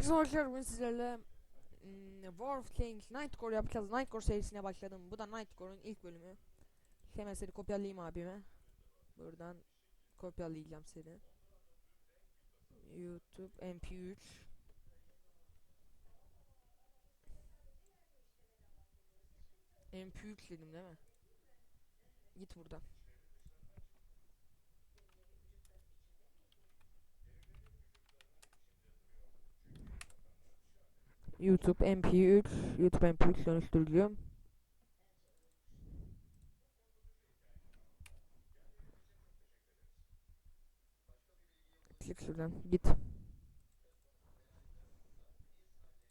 Herkese hoş geldiniz sizlerle hmm, War of Kings Nightcore yapacağız. Nightcore serisine başladım. Bu da Nightcore'un ilk bölümü. Hemen seni kopyalayayım abime. Buradan kopyalayacağım seni. YouTube MP3 MP3 dedim değil mi? Git buradan. YouTube MP3 YouTube MP3 dönüştürülüyor. Çık şuradan git.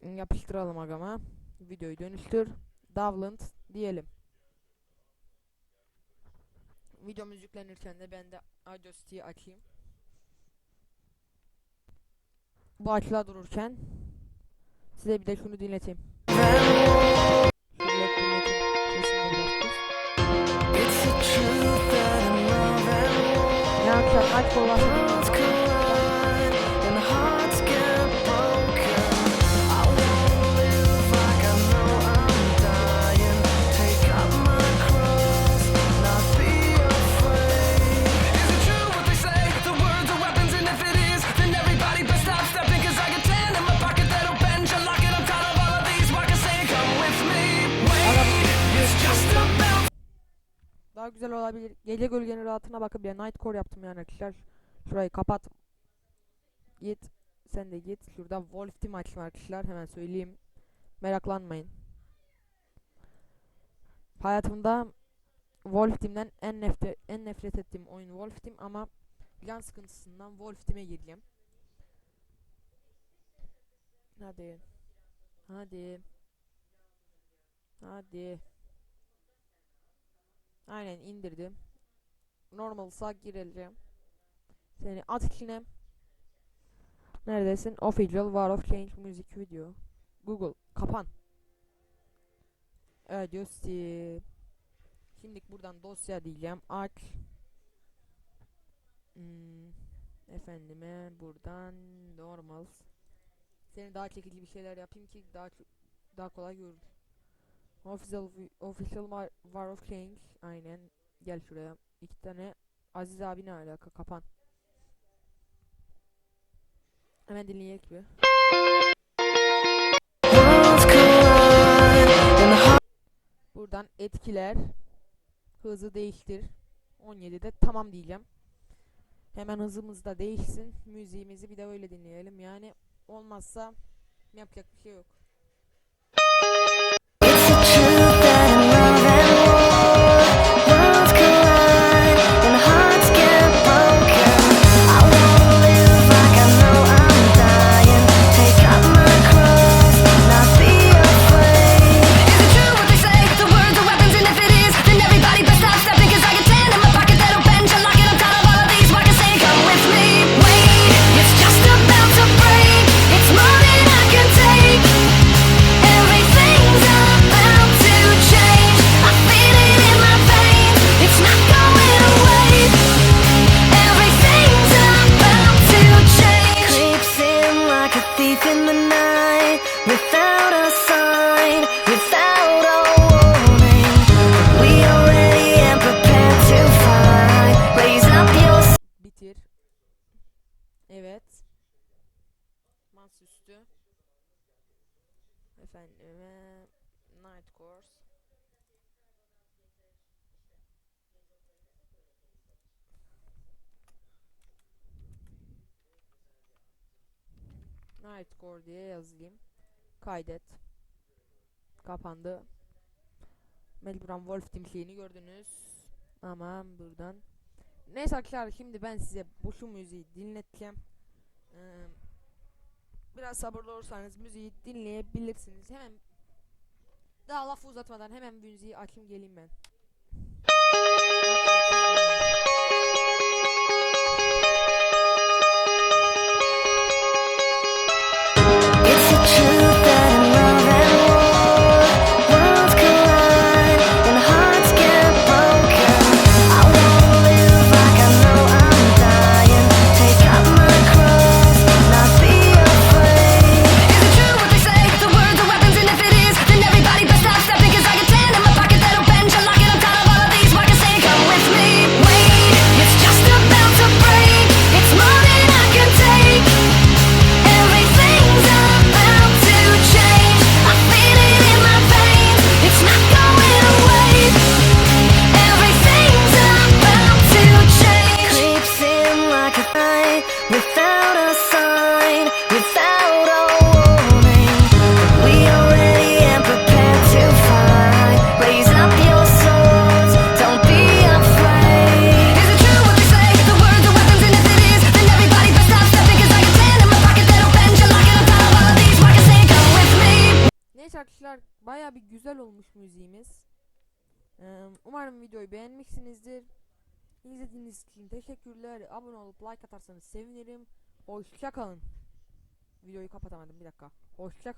Yapıştıralım agama. Videoyu dönüştür. Download diyelim. Video müziklenirken de ben de Audacity'yi açayım. Bu açıla dururken Size bir de şunu dinleteyim. Şöyle dinleteyim. Sesini biraz kıs. It's Daha güzel olabilir. Gece gölgenin rahatına bakıp bir Nightcore yaptım yani arkadaşlar. Şurayı kapat. Git. Sen de git. Şurada Wolf Team açtım arkadaşlar. Hemen söyleyeyim. Meraklanmayın. Hayatımda Wolf Team'den en nefret, en nefret ettiğim oyun Wolf Team ama can sıkıntısından Wolf Team'e gireceğim. Hadi. Hadi. Hadi. Aynen indirdim. Normalsa gireceğim. Seni at içine. Neredesin? Official War of Change Music Video. Google kapan. Evet Justy. Şimdi buradan dosya diyeceğim. Aç. Hmm, efendime buradan normal. Seni daha çekici bir şeyler yapayım ki daha daha kolay görür. Official Official War, War of Change. Aynen. Gel şuraya. İki tane. Aziz abi ne alaka? Kapan. Hemen dinleyek bir. Buradan etkiler. Hızı değiştir. 17'de tamam diyeceğim. Hemen hızımız da değişsin. Müziğimizi bir de öyle dinleyelim. Yani olmazsa yapacak bir şey yok masaüstü efendime night course. Night core diye yazayım. Kaydet. Kapandı. Mecburen wolf şeyini gördünüz. Ama buradan. Neyse arkadaşlar şimdi ben size bu şu müziği dinleteceğim. Ee, biraz sabırlı olursanız müziği dinleyebilirsiniz. Hemen daha lafı uzatmadan hemen müziği açayım geleyim ben. Olmuş müziğimiz. Umarım videoyu beğenmişsinizdir. İzlediğiniz için teşekkürler. Abone olup like atarsanız sevinirim. Hoşça kalın. Videoyu kapatamadım bir dakika. Hoşça